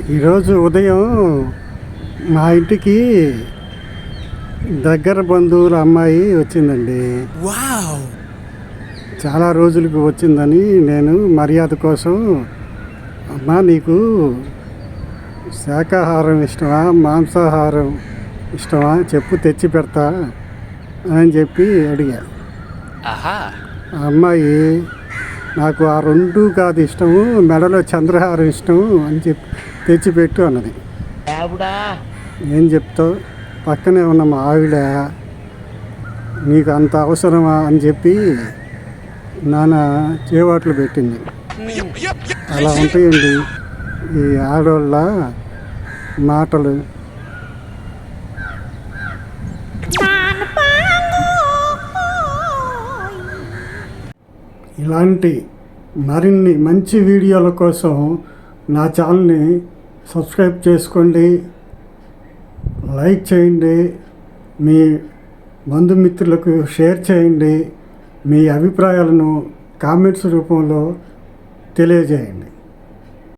ఈరోజు ఉదయం మా ఇంటికి దగ్గర బంధువుల అమ్మాయి వచ్చిందండి. వావ్! చాలా రోజులకు వచ్చిందని నేను మర్యాద కోసం అమ్మా నీకు శాకాహారం ఇష్టమా? మాంసాహారం ఇష్టమా? చెప్పు తెచ్చి పెడతా అని చెప్పి అడిగా. అమ్మాయి నాకు ఆ రెండు కాదు ఇష్టము మెడలో చంద్రహారం ఇష్టము అని చెప్పి తెచ్చిపెట్టు అన్నది. ఏం చెప్తావు? పక్కనే ఉన్న మా ఆవిడ నీకు అంత అవసరమా అని చెప్పి నాన్న చేవాట్లు పెట్టింది. అలా ఉంటాయండి ఈ ఆడవాళ్ళ మాటలు. ఇలాంటి మరిన్ని మంచి వీడియోల కోసం నా ఛానల్ని సబ్స్క్రైబ్ చేసుకోండి లైక్ చేయండి మీ బంధుమిత్రులకు షేర్ చేయండి మీ అభిప్రాయాలను కామెంట్స్ రూపంలో తెలియజేయండి.